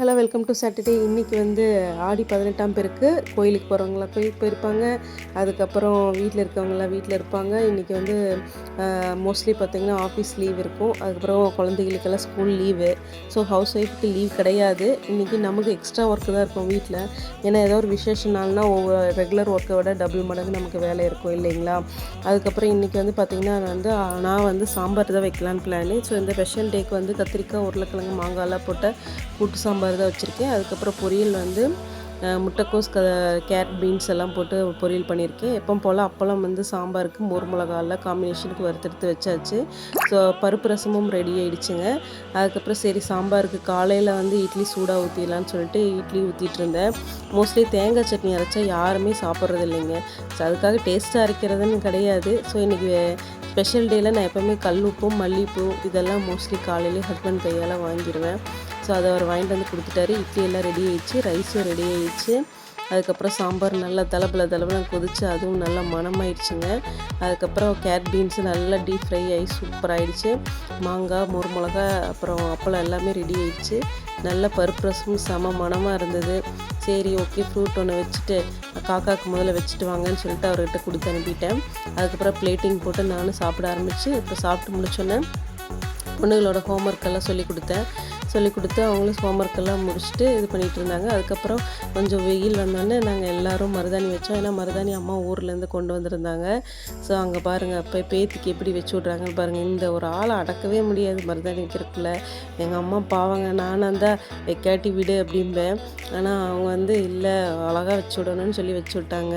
Hello welcome to Saturday இன்றைக்கி வந்து ஆடி பதினெட்டாம் பேருக்கு கோயிலுக்கு போகிறவங்களாம் கோயிலுக்கு போயிருப்பாங்க. அதுக்கப்புறம் வீட்டில் இருக்கவங்களாம் வீட்டில் இருப்பாங்க. இன்றைக்கி வந்து மோஸ்ட்லி பார்த்திங்கன்னா ஆஃபீஸ் லீவ் இருக்கும். அதுக்கப்புறம் குழந்தைகளுக்கெல்லாம் ஸ்கூல் லீவு ஸோ ஹவுஸ் ஒய்ஃப்க்கு லீவ் கிடையாது. இன்றைக்கி நமக்கு எக்ஸ்ட்ரா ஒர்க்கு தான் இருக்கும் வீட்டில் ஏன்னா ஏதோ ஒரு விசேஷ நாள்னால் ஒவ்வொரு ரெகுலர் ஒர்க்கை விட டபுள் மடங்கு நமக்கு வேலை இருக்கும் இல்லைங்களா? அதுக்கப்புறம் இன்றைக்கி வந்து பார்த்திங்கன்னா நான் வந்து நான் வந்து சாம்பார் தான் வைக்கலான்னு பிளானு ஸோ இந்த ஸ்பெஷல் டேக்கு வந்து கத்திரிக்காய் உருளைக்கிழங்கு மாங்காய்லாம் போட்ட கூட்டு சாம்பார் தான் வச்சுருக்கேன். அதுக்கப்புறம் பொரியல் வந்து முட்டைக்கோஸ் க கேரட் பீன்ஸ் எல்லாம் போட்டு பொரியல் பண்ணியிருக்கேன். எப்போ போல் அப்பளம் வந்து சாம்பாருக்கு மோர் மிளகாலாம் காம்பினேஷனுக்கு வறுத்தெடுத்து வச்சாச்சு. ஸோ பருப்பு ரசமும் ரெடி ஆகிடுச்சுங்க அதுக்கப்புறம் சரி சாம்பாருக்கு காலையில் வந்து இட்லி சூடாக ஊற்றிடலான்னு சொல்லிட்டு இட்லி ஊற்றிட்டு இருந்தேன். மோஸ்ட்லி தேங்காய் சட்னி அரைச்சா யாருமே சாப்பிட்றது இல்லைங்க. ஸோ அதுக்காக டேஸ்ட்டாக அரைக்கிறதுன்னு கிடையாது. ஸோ இன்றைக்கி ஸ்பெஷல் டேயில் நான் எப்போவுமே கல்லுப்பும் மல்லிப்பூ இதெல்லாம் மோஸ்ட்லி காலையிலே ஹஸ்பண்ட் கையால் வாங்கிடுவேன் ஸோ அதை அவர் வாங்கிட்டு வந்து கொடுத்துட்டாரு. இட்லி எல்லாம் ரெடி ஆயிடுச்சு. ரைஸும் ரெடி ஆயிடுச்சு. அதுக்கப்புறம் சாம்பார் நல்லா தலைப்பில் தலைப்பில் கொதிச்சு அதுவும் நல்லா மணமாயிடுச்சுங்க. அதுக்கப்புறம் கேட் பீன்ஸு நல்லா டீப் ஃப்ரை ஆகி சூப்பர் ஆயிடுச்சு. மாங்காய் மோர் மிளகா அப்புறம் அப்பளம் எல்லாமே ரெடி ஆயிடுச்சு. நல்ல பருப்பு ரசமும் செம மணமாக இருந்தது. சரி ஓகே ஃப்ரூட் ஒன்று வச்சுட்டு காக்காவுக்கு முதல்ல வச்சுட்டு வாங்கன்னு சொல்லிட்டு அவர்கிட்ட கொடுத்து அனுப்பிட்டேன். அதுக்கப்புறம் பிளேட்டிங் போட்டு நானும் சாப்பிட ஆரம்பிச்சு இப்போ சாப்பிட்டு முடிச்சோன்னே பொண்ணுங்களோட ஹோம்ஒர்க் எல்லாம் சொல்லி கொடுத்தேன். சொல்லி கொடுத்து அவங்களும் ஹோம் எல்லாம் முடிச்சுட்டு இது பண்ணிகிட்டு இருந்தாங்க. அதுக்கப்புறம் கொஞ்சம் வெயில் வந்தோடனே நாங்கள் எல்லோரும் மருதாணி வச்சோம். ஏன்னா மருதாணி அம்மா ஊர்லேருந்து கொண்டு வந்திருந்தாங்க. ஸோ அங்கே பாருங்கள் அப்போ பேத்திக்கு எப்படி வச்சு விட்றாங்கன்னு பாருங்கள் இந்த ஒரு ஆளை அடக்கவே முடியாது மருதாணி வைக்கிறதுக்குள்ள. எங்கள் அம்மா பாவங்க நானாக தான் வைக்காட்டி விடு அப்படிம்பேன். ஆனால் அவங்க வந்து இல்லை அழகாக வச்சு விடணும்னு சொல்லி வச்சு விட்டாங்க.